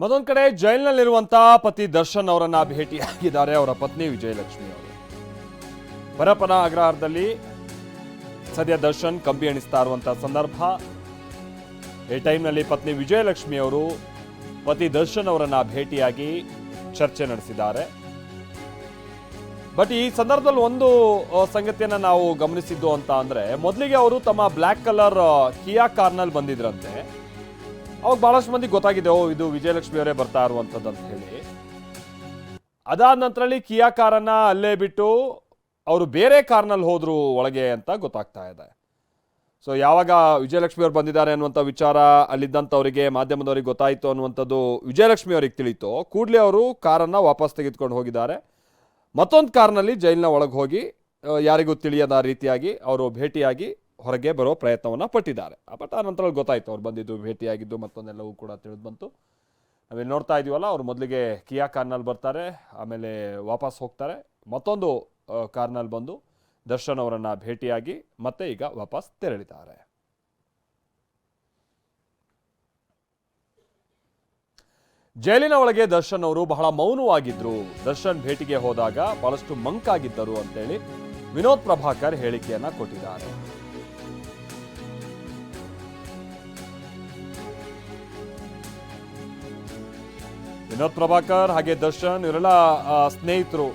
ಮತ್ತೊಂದ್ ಕಡೆ ಜೈಲಿನಲ್ಲಿರುವಂತಹ ಪತಿ ದರ್ಶನ್ ಅವರನ್ನ ಭೇಟಿಯಾಗಿದ್ದಾರೆ ಅವರ ಪತ್ನಿ ವಿಜಯಲಕ್ಷ್ಮಿ ಅವರು. ಪರಪನ ಅಗ್ರಹಾರದಲ್ಲಿ ಸದ್ಯ ದರ್ಶನ್ ಕಂಬಿ ಎಣಿಸ್ತಾ ಇರುವಂತಹ ಸಂದರ್ಭ. ಈ ಟೈಮ್ನಲ್ಲಿ ಪತ್ನಿ ವಿಜಯಲಕ್ಷ್ಮಿ ಅವರು ಪತಿ ದರ್ಶನ್ ಅವರನ್ನ ಭೇಟಿಯಾಗಿ ಚರ್ಚೆ ನಡೆಸಿದ್ದಾರೆ. ಬಟ್ ಈ ಸಂದರ್ಭದಲ್ಲಿ ಒಂದು ಸಂಗತಿಯನ್ನು ನಾವು ಗಮನಿಸಿದ್ದು ಅಂತ ಅಂದ್ರೆ, ಮೊದಲಿಗೆ ಅವರು ತಮ್ಮ ಬ್ಲ್ಯಾಕ್ ಕಲರ್ ಕಿಯಾ ಕಾರ್ನಲ್ಲಿ ಬಂದಿದ್ರಂತೆ. ಅವಾಗ ಬಹಳಷ್ಟು ಮಂದಿ ಗೊತ್ತಾಗಿದೆ, ಓ, ಇದು ವಿಜಯಲಕ್ಷ್ಮಿ ಅವರೇ ಬರ್ತಾ ಇರುವಂಥದ್ದು ಅಂತ ಹೇಳಿ. ಅದಾದ ನಂತರಲ್ಲಿ ಕಿಯಾ ಕಾರನ್ನ ಅಲ್ಲೇ ಬಿಟ್ಟು ಅವರು ಬೇರೆ ಕಾರ್ನಲ್ಲಿ ಹೋದ್ರು ಒಳಗೆ ಅಂತ ಗೊತ್ತಾಗ್ತಾ ಇದೆ. ಸೊ ಯಾವಾಗ ವಿಜಯಲಕ್ಷ್ಮಿ ಅವರು ಬಂದಿದ್ದಾರೆ ಅನ್ನುವಂಥ ವಿಚಾರ ಅಲ್ಲಿದ್ದಂಥವರಿಗೆ ಮಾಧ್ಯಮದವರಿಗೆ ಗೊತ್ತಾಯಿತು ಅನ್ನುವಂಥದ್ದು ವಿಜಯಲಕ್ಷ್ಮಿ ಅವರಿಗೆ ತಿಳಿಯಿತು. ಕೂಡಲೇ ಅವರು ಕಾರನ್ನು ವಾಪಸ್ ತೆಗೆದುಕೊಂಡು ಹೋಗಿದ್ದಾರೆ. ಮತ್ತೊಂದು ಕಾರ್ನಲ್ಲಿ ಜೈಲಿನ ಒಳಗೆ ಹೋಗಿ ಯಾರಿಗೂ ತಿಳಿಯದ ರೀತಿಯಾಗಿ, ಅವರು ಭೇಟಿಯಾಗಿ ಹೊರಗೆ ಬರೋ ಪ್ರಯತ್ನವನ್ನು ಪಟ್ಟಿದ್ದಾರೆ. ಬಟ್ ಆ ನಂತರ ಗೊತ್ತಾಯಿತು. ಅವ್ರು ಬಂದಿದ್ದು ಭೇಟಿಯಾಗಿದ್ದು ಮತ್ತೊಂದೆಲ್ಲವೂ ಕೂಡ ತಿಳಿದು ಬಂತು ನಾವೇನು ನೋಡ್ತಾ ಇದೀವಲ್ಲ, ಅವ್ರು ಮೊದಲಿಗೆ ಕಿಯಾ ಕಾರ್ನಲ್ಲಿ ಬರ್ತಾರೆ, ಆಮೇಲೆ ವಾಪಸ್ ಹೋಗ್ತಾರೆ. ಮತ್ತೊಂದು ಕಾರ್ನಲ್ಲಿ ಬಂದು ದರ್ಶನ್ ಅವರನ್ನು ಭೇಟಿಯಾಗಿ ಮತ್ತೆ ಈಗ ವಾಪಸ್ ತೆರಳಿದ್ದಾರೆ. ಜೈಲಿನ ಒಳಗೆ ದರ್ಶನ್ ಅವರು ಬಹಳ ಮೌನವಾಗಿದ್ರು. ದರ್ಶನ್ ಭೇಟಿಗೆ ಹೋದಾಗ ಬಹಳಷ್ಟು ಮಂಕಾಗಿದ್ದರು ಅಂತೇಳಿ ವಿನೋದ್ ಪ್ರಭಾಕರ್ ಹೇಳಿಕೆಯನ್ನ ಕೊಟ್ಟಿದ್ದಾರೆ. ವಿನೋದ್ ಪ್ರಭಾಕರ್ ಹಾಗೆ ದರ್ಶನ್ ಇವರೆಲ್ಲ ಸ್ನೇಹಿತರು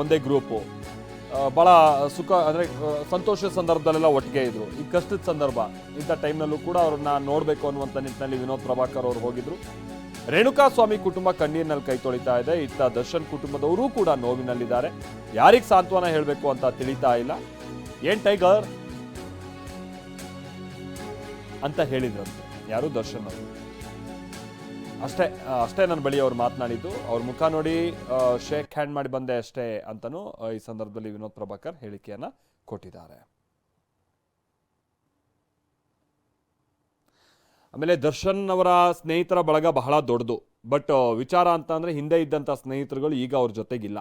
ಒಂದೇ ಗ್ರೂಪು ಭಾಳ ಸುಖ, ಅಂದರೆ ಸಂತೋಷದ ಸಂದರ್ಭದಲ್ಲೆಲ್ಲ ಒಟ್ಟಿಗೆ ಇದ್ದರು ಈ ಕಷ್ಟದ ಸಂದರ್ಭ, ಇಂಥ ಟೈಮ್ನಲ್ಲೂ ಕೂಡ ಅವ್ರನ್ನ ನೋಡಬೇಕು ಅನ್ನುವಂಥ ನಿಟ್ಟಿನಲ್ಲಿ ವಿನೋದ್ ಪ್ರಭಾಕರ್ ಅವರು ಹೋಗಿದ್ರು. ರೇಣುಕಾ ಸ್ವಾಮಿ ಕುಟುಂಬ ಕಣ್ಣೀರಿನಲ್ಲಿ ಕೈ ತೊಳಿತಾ ಇದೆ. ಇತ್ತ ದರ್ಶನ್ ಕುಟುಂಬದವರು ಕೂಡ ನೋವಿನಲ್ಲಿದ್ದಾರೆ. ಯಾರಿಗೆ ಸಾಂತ್ವನ ಹೇಳಬೇಕು ಅಂತ ತಿಳಿತಾ ಇಲ್ಲ. ಏನ್ ಟೈಗರ್? ಅಂತ ಹೇಳಿದ್ರಂತೆ ಯಾರು? ದರ್ಶನ್ ಅವರು. ಅಷ್ಟೇ ಅಷ್ಟೇ ನನ್ನ ಬಳಿ ಅವ್ರು ಮಾತನಾಡಿದ್ದು. ಅವ್ರ ಮುಖ ನೋಡಿ ಶೇಕ್ ಹ್ಯಾಂಡ್ ಮಾಡಿ ಬಂದೆ ಅಷ್ಟೇ ಅಂತನೂ ಈ ಸಂದರ್ಭದಲ್ಲಿ ವಿನೋದ್ ಪ್ರಭಾಕರ್ ಹೇಳಿಕೆಯನ್ನ ಕೊಟ್ಟಿದ್ದಾರೆ. ಆಮೇಲೆ ದರ್ಶನ್ ಅವರ ಸ್ನೇಹಿತರ ಬಳಗ ಬಹಳ ದೊಡ್ಡದು. ಬಟ್ ವಿಚಾರ ಅಂತ ಅಂದರೆ ಹಿಂದೆ ಇದ್ದಂಥ ಸ್ನೇಹಿತರುಗಳು ಈಗ ಅವ್ರ ಜೊತೆಗಿಲ್ಲ.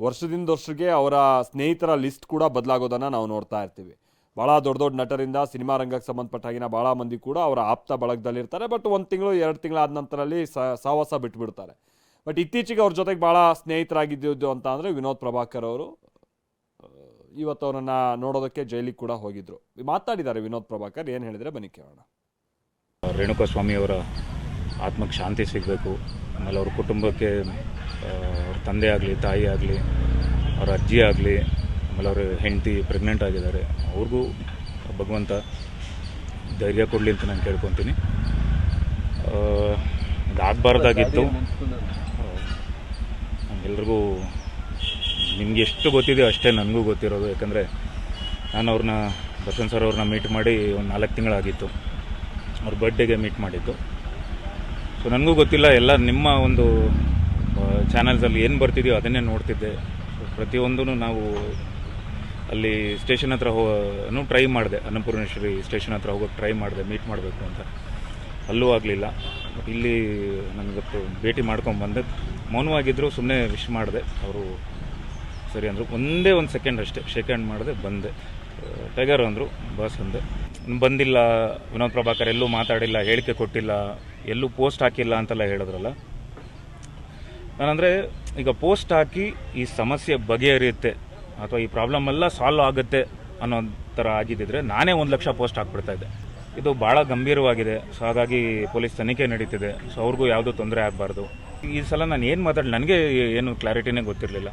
ವರ್ಷದಿಂದ ವರ್ಷಕ್ಕೆ ಅವರ ಸ್ನೇಹಿತರ ಲಿಸ್ಟ್ ಕೂಡ ಬದಲಾಗೋದನ್ನ ನಾವು ನೋಡ್ತಾ ಇರ್ತೀವಿ. ಭಾಳ ದೊಡ್ಡ ದೊಡ್ಡ ನಟರಿಂದ ಸಿನಿಮಾ ರಂಗಕ್ಕೆ ಸಂಬಂಧಪಟ್ಟಾಗಿನ ಭಾಳ ಮಂದಿ ಕೂಡ ಅವರ ಆಪ್ತ ಬಳಗದಲ್ಲಿರ್ತಾರೆ. ಬಟ್ ಒಂದು ತಿಂಗಳು, ಎರಡು ತಿಂಗಳಾದ ನಂತರಲ್ಲಿ ಸ- ಸಹವಾಸ ಬಿಟ್ಬಿಡ್ತಾರೆ. ಬಟ್ ಇತ್ತೀಚೆಗೆ ಅವ್ರ ಜೊತೆಗೆ ಭಾಳ ಸ್ನೇಹಿತರಾಗಿದ್ದು ಅಂತ ಅಂದರೆ ವಿನೋದ್ ಪ್ರಭಾಕರ್ ಅವರು. ಇವತ್ತು ಅವರನ್ನು ನೋಡೋದಕ್ಕೆ ಜೈಲಿಗೆ ಕೂಡ ಹೋಗಿದ್ರು. ಮಾತಾಡಿದ್ದಾರೆ ವಿನೋದ್ ಪ್ರಭಾಕರ್, ಏನು ಹೇಳಿದರೆ ಬನ್ನಿ ಕೇಳೋಣ. ರೇಣುಕಾ ಸ್ವಾಮಿಯವರ ಆತ್ಮಕ್ಕೆ ಶಾಂತಿ ಸಿಗಬೇಕು. ಆಮೇಲೆ ಅವ್ರ ಕುಟುಂಬಕ್ಕೆ ಅವ್ರ ತಂದೆ ಆಗಲಿ, ತಾಯಿ ಆಗಲಿ, ಅವ್ರ ಅಜ್ಜಿ ಆಗಲಿ ಆಮೇಲೆ ಅವ್ರ ಹೆಂಡತಿ ಪ್ರೆಗ್ನೆಂಟ್ ಆಗಿದ್ದಾರೆ, ಅವ್ರಿಗೂ ಭಗವಂತ ಧೈರ್ಯ ಕೊಡಲಿ ಅಂತ ನಾನು ಕೇಳ್ಕೊತೀನಿ. ಇದಾಗಬಾರ್ದಾಗಿತ್ತು. ಎಲ್ರಿಗೂ ನಿಮ್ಗೆ ಎಷ್ಟು ಗೊತ್ತಿದೆಯೋ ಅಷ್ಟೇ ನನಗೂ ಗೊತ್ತಿರೋದು, ಯಾಕಂದರೆ ನಾನು ಅವ್ರನ್ನ, ಬಸವನ್ ಸರ್ ಅವ್ರನ್ನ ಮೀಟ್ ಮಾಡಿ ಒಂದು ನಾಲ್ಕು ತಿಂಗಳಾಗಿತ್ತು. ಅವ್ರ ಬರ್ಡೇಗೆ ಮೀಟ್ ಮಾಡಿದ್ದು. ಸೊ ನನಗೂ ಗೊತ್ತಿಲ್ಲ, ಎಲ್ಲ ನಿಮ್ಮ ಒಂದು ಚಾನಲ್ಸಲ್ಲಿ ಏನು ಬರ್ತಿದೆಯೋ ಅದನ್ನೇ ನೋಡ್ತಿದ್ದೆ. ಪ್ರತಿಯೊಂದೂ ನಾವು ಅಲ್ಲಿ ಸ್ಟೇಷನ್ ಹತ್ರ ಹೋಗೋನು ಟ್ರೈ ಮಾಡಿದೆ. ಅನ್ನಪೂರ್ಣೇಶ್ವರಿ ಸ್ಟೇಷನ್ ಹತ್ರ ಹೋಗೋಕ್ಕೆ ಟ್ರೈ ಮಾಡಿದೆ, ಮೀಟ್ ಮಾಡಬೇಕು ಅಂತ. ಅಲ್ಲೂ ಆಗಲಿಲ್ಲ. ಇಲ್ಲಿ ನನಗತ್ತು ಭೇಟಿ ಮಾಡ್ಕೊಂಡು ಬಂದೆ. ಮೌನವಾಗಿದ್ದರು ಸುಮ್ಮನೆ ವಿಶ್ ಮಾಡಿದೆ. ಅವರು ಸರಿ ಅಂದರು. ಒಂದೇ ಒಂದು ಸೆಕೆಂಡ್ ಅಷ್ಟೇ. ಶೇಕ್ ಹ್ಯಾಂಡ್ ಮಾಡಿದೆ, ಬಂದೆ. ಟೈಗರ್ ಅಂದರು ಬಸ್ ಅಂದೆ. ಬಂದಿಲ್ಲ. ವಿನೋದ್ ಪ್ರಭಾಕರ್ ಎಲ್ಲೂ ಮಾತಾಡಿಲ್ಲ, ಹೇಳಿಕೆ ಕೊಟ್ಟಿಲ್ಲ, ಎಲ್ಲೂ ಪೋಸ್ಟ್ ಹಾಕಿಲ್ಲ ಅಂತೆಲ್ಲ ಹೇಳಿದ್ರಲ್ಲ. ನಾನಂದರೆ ಈಗ ಪೋಸ್ಟ್ ಹಾಕಿ ಈ ಸಮಸ್ಯೆ ಬಗೆಹರಿಯುತ್ತೆ. ಅಥವಾ ಈ ಪ್ರಾಬ್ಲಮ್ ಎಲ್ಲ ಸಾಲ್ವ್ ಆಗುತ್ತೆ ಅನ್ನೋ ಥರ ಆಗಿದ್ದಿದ್ರೆ ನಾನೇ ಒಂದು ಲಕ್ಷ ಪೋಸ್ಟ್ ಹಾಕ್ಬಿಡ್ತಾ ಇದ್ದೆ. ಇದು ಭಾಳ ಗಂಭೀರವಾಗಿದೆ. ಸೊ ಹಾಗಾಗಿ ಪೊಲೀಸ್ ತನಿಖೆ ನಡೀತಿದೆ. ಸೊ ಅವ್ರಿಗೂ ಯಾವುದೂ ತೊಂದರೆ ಆಗಬಾರ್ದು. ಈ ಸಲ ನಾನು ಏನು ಮಾತಾಡಿ, ನನಗೆ ಏನು ಕ್ಲಾರಿಟಿನೇ ಗೊತ್ತಿರಲಿಲ್ಲ.